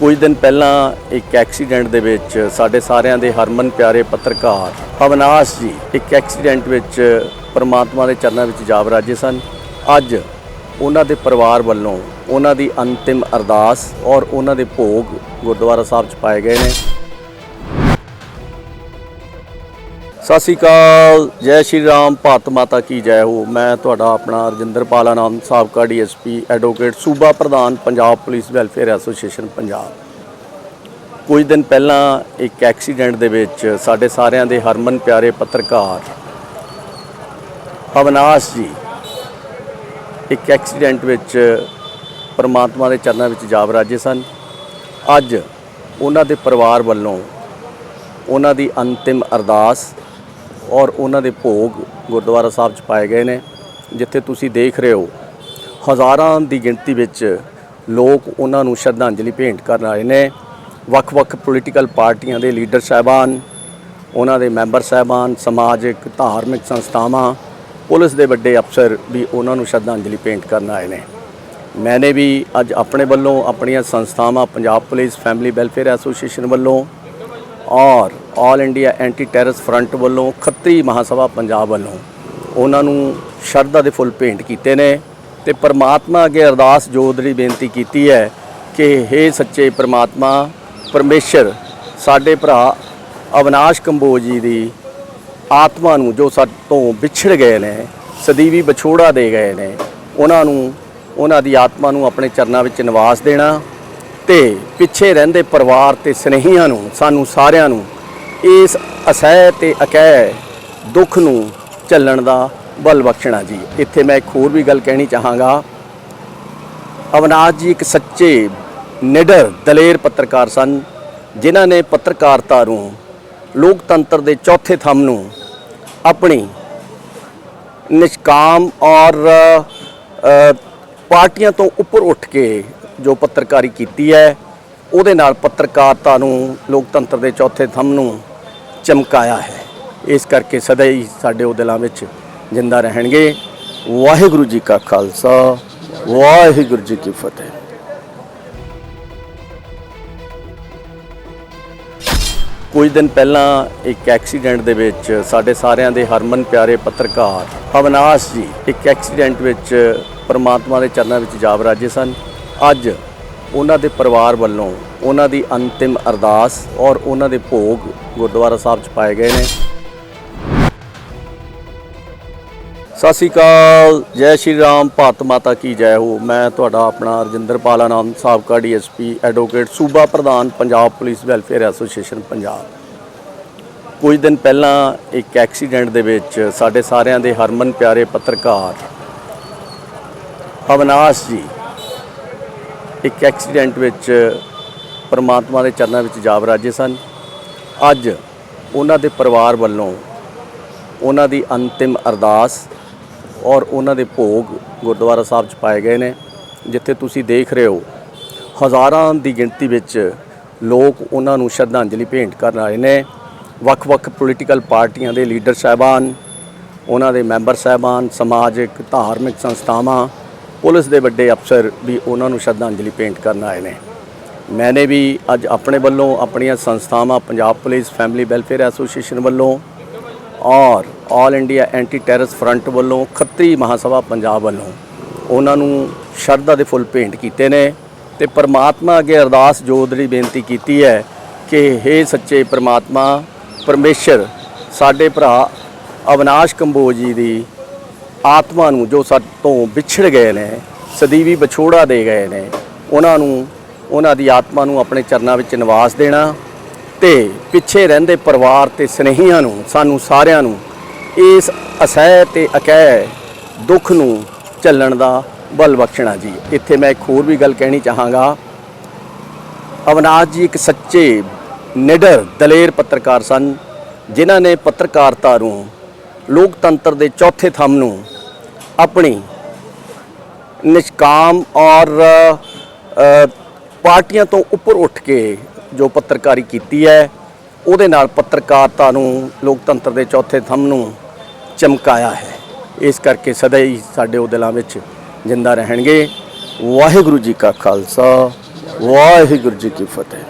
ਕੁਝ ਦਿਨ ਪਹਿਲਾਂ ਇੱਕ ਐਕਸੀਡੈਂਟ ਦੇ ਵਿੱਚ ਸਾਡੇ ਸਾਰਿਆਂ ਦੇ ਹਰਮਨ ਪਿਆਰੇ ਪੱਤਰਕਾਰ ਅਵਨਾਸ਼ ਜੀ ਇੱਕ ਐਕਸੀਡੈਂਟ ਵਿੱਚ ਪਰਮਾਤਮਾ ਦੇ ਚਰਨਾਂ ਵਿੱਚ ਜਾ ਬਰਾਜੇ ਸਨ। ਅੱਜ ਉਹਨਾਂ ਦੇ ਪਰਿਵਾਰ ਵੱਲੋਂ ਉਹਨਾਂ ਦੀ ਅੰਤਿਮ ਅਰਦਾਸ ਔਰ ਉਹਨਾਂ ਦੇ ਭੋਗ ਗੁਰਦੁਆਰਾ ਸਾਹਿਬ ਚ ਪਾਏ ਗਏ ਨੇ। ਸਤਿ ਸ਼੍ਰੀ ਅਕਾਲ, ਜੈ ਸ਼੍ਰੀ ਰਾਮ, ਭਾਰਤ ਮਾਤਾ ਕੀ ਜੈ ਹੋ। ਮੈਂ ਤੁਹਾਡਾ ਆਪਣਾ ਰਜਿੰਦਰ ਪਾਲਾਨਾਮ ਸਾਬਕਾ ਡੀਐਸਪੀ ਐਡਵੋਕੇਟ, ਸੂਬਾ ਪ੍ਰਧਾਨ, Punjab police welfare association, Punjab. ਕੁਝ ਦਿਨ ਪਹਿਲਾਂ ਇੱਕ ਐਕਸੀਡੈਂਟ ਦੇ ਵਿੱਚ ਸਾਡੇ ਸਾਰਿਆਂ ਦੇ ਹਰਮਨ ਪਿਆਰੇ ਪੱਤਰਕਾਰ ਅਵਨਾਸ਼ ਜੀ, ਇੱਕ ਐਕਸੀਡੈਂਟ ਵਿੱਚ ਪਰਮਾਤਮਾ ਦੇ ਚਰਨਾਂ ਵਿੱਚ ਜਾਬ ਰਾਜੇ ਸਨ। ਅੱਜ ਉਹਨਾਂ ਦੇ ਪਰਿਵਾਰ ਵੱਲੋਂ ਉਹਨਾਂ ਦੀ ਅੰਤਿਮ ਅਰਦਾਸ ਔਰ ਉਹਨਾਂ ਦੇ ਭੋਗ ਗੁਰਦੁਆਰਾ ਸਾਹਿਬ ਚ ਪਾਏ ਗਏ ਨੇ, ਜਿੱਥੇ ਤੁਸੀਂ ਦੇਖ ਰਹੇ ਹੋ, ਹਜ਼ਾਰਾਂ ਦੀ ਗਿਣਤੀ ਵਿੱਚ ਲੋਕ ਉਹਨਾਂ ਨੂੰ ਸ਼ਰਧਾਂਜਲੀ ਭੇਂਟ ਕਰਨ ਆਏ ਨੇ। ਵੱਖ-ਵੱਖ ਪੋਲੀਟੀਕਲ ਪਾਰਟੀਆਂ ਦੇ ਲੀਡਰ ਸਾਹਿਬਾਨ, ਉਹਨਾਂ ਦੇ ਮੈਂਬਰ ਸਾਹਿਬਾਨ, ਸਮਾਜਿਕ, ਧਾਰਮਿਕ ਸੰਸਥਾਵਾਂ, ਪੁਲਿਸ ਦੇ ਵੱਡੇ ਅਫਸਰ ਵੀ ਉਹਨਾਂ ਨੂੰ ਸ਼ਰਧਾਂਜਲੀ ਭੇਂਟ ਕਰਨ ਆਏ ਨੇ। ਮੈਨੇ ਵੀ ਅੱਜ ਆਪਣੇ ਵੱਲੋਂ ਆਪਣੀਆਂ ਸੰਸਥਾਵਾਂ, Punjab police family welfare association ਵੱਲੋਂ ਔਰ all India anti terrorist front ਵੱਲੋਂ ਖੱਤਰੀ ਮਹਾਸਭਾ ਪੰਜਾਬ ਵੱਲੋਂ ਉਹਨਾਂ ਨੂੰ ਸ਼ਰਧਾ ਦੇ ਫੁੱਲ ਭੇਂਟ ਕੀਤੇ ਨੇ ਤੇ ਪਰਮਾਤਮਾ ਅੱਗੇ ਅਰਦਾਸ ਜੋਦਰੀ ਬੇਨਤੀ ਕੀਤੀ ਹੈ ਕਿ हे ਸੱਚੇ ਪਰਮਾਤਮਾ, ਪਰਮੇਸ਼ਰ, ਸਾਡੇ ਭਰਾ ਅਵਨਾਸ਼ ਕੰਬੋਜ ਜੀ ਦੀ ਆਤਮਾ ਨੂੰ ਜੋ ਸਾਡੇ ਤੋਂ ਵਿਛੜ ਗਏ ਨੇ, ਸਦੀਵੀ ਵਿਛੋੜਾ ਦੇ ਗਏ ਨੇ, ਉਹਨਾਂ ਨੂੰ, ਉਹਨਾਂ ਦੀ ਆਤਮਾ ਨੂੰ ਆਪਣੇ ਚਰਨਾਂ ਵਿੱਚ ਨਿਵਾਸ ਦੇਣਾ ਤੇ ਪਿੱਛੇ ਰਹਿੰਦੇ ਪਰਿਵਾਰ ਤੇ ਸਨੇਹੀਆਂ ਨੂੰ, ਸਾਨੂੰ ਸਾਰਿਆਂ ਨੂੰ ਇਸ ਅਸਹਿ ਤੇ ਅਕਹਿ ਦੁੱਖ ਨੂੰ ਝੱਲਣ ਦਾ ਬਲ ਬਖਸ਼ਣਾ ਜੀ। ਇੱਥੇ ਮੈਂ ਇੱਕ ਹੋਰ ਵੀ ਗੱਲ ਕਹਿਣੀ ਚਾਹਾਂਗਾ। ਅਵਨਾਸ਼ ਜੀ ਇੱਕ ਸੱਚੇ ਨਿਡਰ ਦਲੇਰ ਪੱਤਰਕਾਰ ਸਨ, ਜਿਨ੍ਹਾਂ ਨੇ ਪੱਤਰਕਾਰਤਾ ਨੂੰ, ਲੋਕਤੰਤਰ ਦੇ ਚੌਥੇ ਥੰਮ ਨੂੰ ਆਪਣੀ ਨਿਸ਼ਕਾਮ ਔਰ ਪਾਰਟੀਆਂ ਤੋਂ ਉੱਪਰ ਉੱਠ ਕੇ ਜੋ ਪੱਤਰਕਾਰੀ ਕੀਤੀ ਹੈ, ਉਹਦੇ ਨਾਲ ਪੱਤਰਕਾਰਤਾ ਨੂੰ, ਲੋਕਤੰਤਰ ਦੇ ਚੌਥੇ ਥੰਮ ਨੂੰ ਚਮਕਾਇਆ ਹੈ। ਇਸ ਕਰਕੇ ਸਦਾ ਹੀ ਸਾਡੇ ਉਹ ਦਿਲਾਂ ਵਿੱਚ ਜਿੰਦਾ ਰਹਿਣਗੇ। ਵਾਹਿਗੁਰੂ ਜੀ ਕਾ ਖਾਲਸਾ, ਵਾਹਿਗੁਰੂ ਜੀ ਕੀ ਫਤਿਹ। ਕੁਝ ਦਿਨ ਪਹਿਲਾਂ ਇੱਕ ਐਕਸੀਡੈਂਟ ਦੇ ਵਿੱਚ ਸਾਡੇ ਸਾਰਿਆਂ ਦੇ ਹਰਮਨ ਪਿਆਰੇ ਪੱਤਰਕਾਰ ਅਵਨਾਸ਼ ਜੀ ਇੱਕ ਐਕਸੀਡੈਂਟ ਵਿੱਚ ਪਰਮਾਤਮਾ ਦੇ ਚਰਨਾਂ ਵਿੱਚ ਜਾਬ ਰਾਜੇ ਸਨ। ਅੱਜ ਉਹਨਾਂ ਦੇ ਪਰਿਵਾਰ ਵੱਲੋਂ ਉਹਨਾਂ ਦੀ ਅੰਤਿਮ ਅਰਦਾਸ ਔਰ ਉਹਨਾਂ ਦੇ ਭੋਗ ਗੁਰਦੁਆਰਾ ਸਾਹਿਬ ਚ ਪਾਏ ਗਏ ਨੇ। ਸਤਿ ਸ਼੍ਰੀ ਅਕਾਲ, ਜੈ ਸ਼੍ਰੀ ਰਾਮ, ਭਾਰਤ ਮਾਤਾ ਕੀ ਜੈ ਹੋ। ਮੈਂ ਤੁਹਾਡਾ ਆਪਣਾ ਰਜਿੰਦਰ ਪਾਲਾਨਾਮ ਸਾਬਕਾ ਡੀਐਸਪੀ ਐਡਵੋਕੇਟ, ਸੂਬਾ ਪ੍ਰਧਾਨ, Punjab police welfare association, Punjab. ਕੁਝ ਦਿਨ ਪਹਿਲਾਂ ਇੱਕ ਐਕਸੀਡੈਂਟ ਦੇ ਵਿੱਚ ਸਾਡੇ ਸਾਰਿਆਂ ਦੇ ਹਰਮਨ ਪਿਆਰੇ ਪੱਤਰਕਾਰ ਅਵਨਾਸ਼ ਜੀ, ਇੱਕ ਐਕਸੀਡੈਂਟ ਵਿੱਚ ਪਰਮਾਤਮਾ ਦੇ ਚਰਨਾਂ ਵਿੱਚ ਜਾ ਬਰਾਜੇ ਸਨ। ਅੱਜ ਉਹਨਾਂ ਦੇ ਪਰਿਵਾਰ ਵੱਲੋਂ ਉਹਨਾਂ ਦੀ ਅੰਤਿਮ ਅਰਦਾਸ ਔਰ ਉਹਨਾਂ ਦੇ ਭੋਗ ਗੁਰਦੁਆਰਾ ਸਾਹਿਬ ਚ ਪਾਏ ਗਏ ਨੇ, ਜਿੱਥੇ ਤੁਸੀਂ ਦੇਖ ਰਹੇ ਹੋ, ਹਜ਼ਾਰਾਂ ਦੀ ਗਿਣਤੀ ਵਿੱਚ ਲੋਕ ਉਹਨਾਂ ਨੂੰ ਸ਼ਰਧਾਂਜਲੀ ਭੇਂਟ ਕਰਨ ਆਏ ਨੇ। ਵੱਖ-ਵੱਖ ਪੋਲੀਟੀਕਲ ਪਾਰਟੀਆਂ ਦੇ ਲੀਡਰ ਸਾਹਿਬਾਨ, ਉਹਨਾਂ ਦੇ ਮੈਂਬਰ ਸਾਹਿਬਾਨ, ਸਮਾਜਿਕ, ਧਾਰਮਿਕ ਸੰਸਥਾਵਾਂ, ਪੁਲਿਸ ਦੇ ਵੱਡੇ ਅਫਸਰ ਵੀ ਉਹਨਾਂ ਨੂੰ ਸ਼ਰਧਾਂਜਲੀ ਭੇਂਟ ਕਰਨ ਆਏ ਨੇ। ਮੈਨੇ ਵੀ ਅੱਜ ਆਪਣੇ ਵੱਲੋਂ ਆਪਣੀਆਂ ਸੰਸਥਾਵਾਂ, Punjab police family welfare association ਵੱਲੋਂ ਔਰ all India anti terrorist front ਵੱਲੋਂ ਖੱਤਰੀ ਮਹਾਸਭਾ ਪੰਜਾਬ ਵੱਲੋਂ ਉਹਨਾਂ ਨੂੰ ਸ਼ਰਧਾ ਦੇ ਫੁੱਲ ਭੇਂਟ ਕੀਤੇ ਨੇ ਤੇ ਪਰਮਾਤਮਾ ਅੱਗੇ ਅਰਦਾਸ ਜੋਦਰੀ ਬੇਨਤੀ ਕੀਤੀ ਹੈ ਕਿ हे ਸੱਚੇ ਪਰਮਾਤਮਾ, ਪਰਮੇਸ਼ਰ, ਸਾਡੇ ਭਰਾ ਅਵਨਾਸ਼ ਕੰਬੋਜ ਜੀ ਦੀ ਆਤਮਾ ਨੂੰ ਜੋ ਸਾਡੇ ਤੋਂ ਵਿਛੜ ਗਏ ਨੇ, ਸਦੀਵੀ ਵਿਛੋੜਾ ਦੇ ਗਏ ਨੇ, ਉਹਨਾਂ ਨੂੰ ਉਹਨਾਂ ਦੀ ਆਤਮਾ ਨੂੰ ਆਪਣੇ ਚਰਨਾਂ ਵਿੱਚ ਨਿਵਾਸ ਦੇਣਾ ਤੇ ਪਿੱਛੇ ਰਹਿੰਦੇ ਪਰਿਵਾਰ ਤੇ ਸਨੇਹੀਆਂ ਨੂੰ, ਸਾਨੂੰ ਸਾਰਿਆਂ ਨੂੰ ਇਸ ਅਸਹਿ ਤੇ ਅਕਹਿ ਦੁੱਖ ਨੂੰ ਝੱਲਣ ਦਾ ਬਲ ਬਖਸ਼ਣਾ ਜੀ। ਇੱਥੇ ਮੈਂ ਇੱਕ ਹੋਰ ਵੀ ਗੱਲ ਕਹਿਣੀ ਚਾਹਾਂਗਾ। ਅਵਨਾਸ਼ ਜੀ ਇੱਕ ਸੱਚੇ ਨਿਡਰ, ਦਲੇਰ ਪੱਤਰਕਾਰ ਸਨ, ਜਿਨ੍ਹਾਂ ਨੇ ਪੱਤਰਕਾਰਤਾ ਨੂੰ ਲੋਕਤੰਤਰ ਦੇ ਚੌਥੇ ਥੰਮ ਨੂੰ ਆਪਣੀ ਨਿਸ਼ਕਾਮ ਔਰ ਪਾਰਟੀਆਂ ਤੋਂ ਉੱਪਰ ਉੱਠ ਕੇ ਜੋ ਪੱਤਰਕਾਰੀ ਕੀਤੀ ਹੈ, ਉਹਦੇ ਨਾਲ ਪੱਤਰਕਾਰਤਾ ਨੂੰ ਲੋਕਤੰਤਰ ਦੇ ਚੌਥੇ ਥੰਮ ਨੂੰ ਚਮਕਾਇਆ ਹੈ। ਇਸ ਕਰਕੇ ਸਦਾ ਹੀ ਸਾਡੇ ਉਹ ਦਿਲਾਂ ਵਿੱਚ ਜਿੰਦਾ ਰਹਿਣਗੇ। ਵਾਹਿਗੁਰੂ ਜੀ ਕਾ ਖਾਲਸਾ, ਵਾਹਿਗੁਰੂ ਜੀ ਕੀ ਫਤਿਹ।